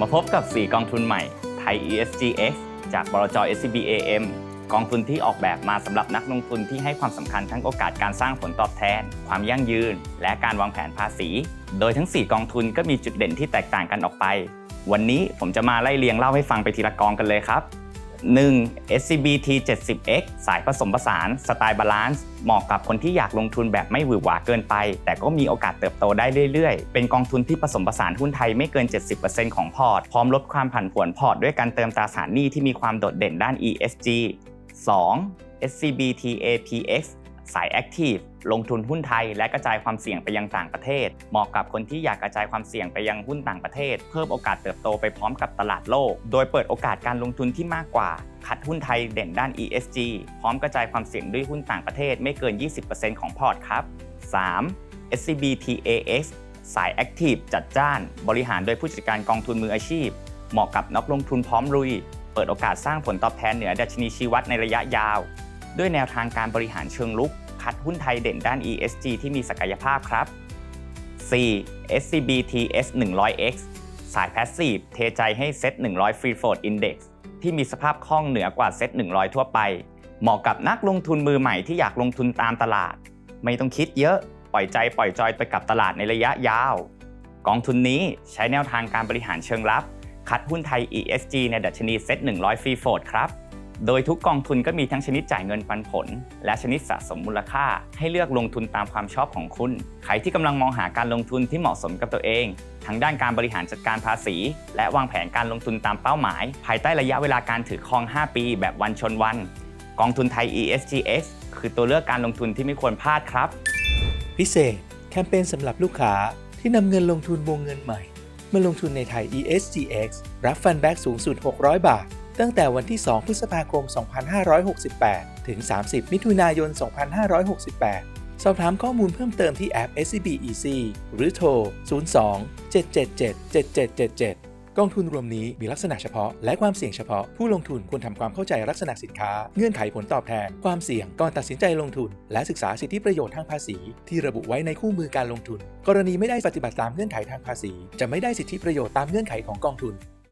มาพบกับ 4 กองทุนใหม่ไทย ESGX จากบลจ SCBAM กองทุนที่ออกแบบมาสำหรับนักลงทุนที่ให้ความสำคัญทั้งโอกาสการสร้างผลตอบแทน ความยั่งยืน และการวางแผนภาษี โดยทั้ง 4 กองทุนก็มีจุดเด่นที่แตกต่างกันออกไป วันนี้ผมจะมาไล่เรียงเล่าให้ฟังไปทีละกองกันเลยครับ 1. SCBT 70X สายผสมผสาน สไตล์บาลานซ์เหมาะกับคนที่อยากลงทุนแบบไม่หวือหวาเกินไป แต่ก็มีโอกาสเติบโตได้เรื่อยๆ เป็นกองทุนที่ผสมผสานหุ้นไทยไม่เกิน 70%ของพอร์ต พร้อมลดความผันผวนพอร์ตด้วยการเติมตราสารหนี้ที่มีความโดดเด่นด้าน ESG 2. SCBTAPX สาย Active ลงทุนหุ้นไทย และกระจายความเสี่ยงไปยังต่างประเทศ เหมาะกับคนที่อยากกระจายความเสี่ยงไปยังหุ้นต่างประเทศ เพิ่มโอกาสเติบโตไปพร้อมกับตลาดโลก โดยเปิดโอกาสการลงทุนที่มากกว่า คัดหุ้นไทยเด่นด้าน ESG พร้อมกระจายความเสี่ยงด้วยหุ้นต่างประเทศไม่เกิน 20%ของพอร์ตครับ 3. SCBTAX สาย Active จัดจ้าน บริหารโดยผู้จัดการกองทุนมืออาชีพ เหมาะกับนักลงทุนพร้อมลุย เปิดโอกาสสร้างผลตอบแทนเหนือดัชนีชีวัดในระยะยาว ด้วยแนวทางการบริหารเชิงลุก คัดหุ้นไทยเด่นด้าน ESG ที่มีศักยภาพครับ 4. SCBTS 100X สาย Passive เทใจให้เซ็ต100 Free Float Index ที่มีสภาพคล่องเหนือกว่าเซ็ต100 ทั่วไป เหมาะกับนักลงทุนมือใหม่ที่อยากลงทุนตามตลาด ไม่ต้องคิดเยอะปล่อยใจปล่อยจอยไปกับตลาดในระยะยาว กองทุนนี้ใช้แนวทางการบริหารเชิงลับ คัดหุ้นไทย ESG ในดัชนีเซ็ต100 Free Float ครับ โดยทุกกองทุนก็มีทั้งชนิดจ่ายเงินปันผล และชนิดสะสมมูลค่า ให้เลือกลงทุนตามความชอบของคุณ ใครที่กำลังมองหาการลงทุนที่เหมาะสมกับตัวเอง ทั้งด้านการบริหารจัดการภาษี และวางแผนการลงทุนตามเป้าหมาย ภายใต้ระยะเวลาการถือครอง 5 ปี แบบวันชนวัน กองทุนไทย ESGX คือตัวเลือกการลงทุนที่ไม่ควรพลาดครับ พิเศษ แคมเปญสำหรับลูกค้าที่นำเงินลงทุนวงเงินใหม่ มาลงทุนในไทย ESGX รับฟันแบ็กสูงสุด 600 บาท ตั้งแต่วันที่ 2 พฤษภาคม 2568 ถึง 30 มิถุนายน 2568 สอบถามข้อมูลเพิ่มเติมที่แอป SCB Easy หรือโทร 02 777 7777กองทุนรวมนี้มีลักษณะเฉพาะและความเสี่ยงเฉพาะ ผู้ลงทุนควรทำความเข้าใจลักษณะสินค้า เงื่อนไขผลตอบแทน ความเสี่ยงก่อนตัดสินใจลงทุน และศึกษาสิทธิประโยชน์ทางภาษี ที่ระบุไว้ในคู่มือการลงทุน กรณีไม่ได้ปฏิบัติตามเงื่อนไขทางภาษี จะไม่ได้สิทธิประโยชน์ตามเงื่อนไขของกองทุน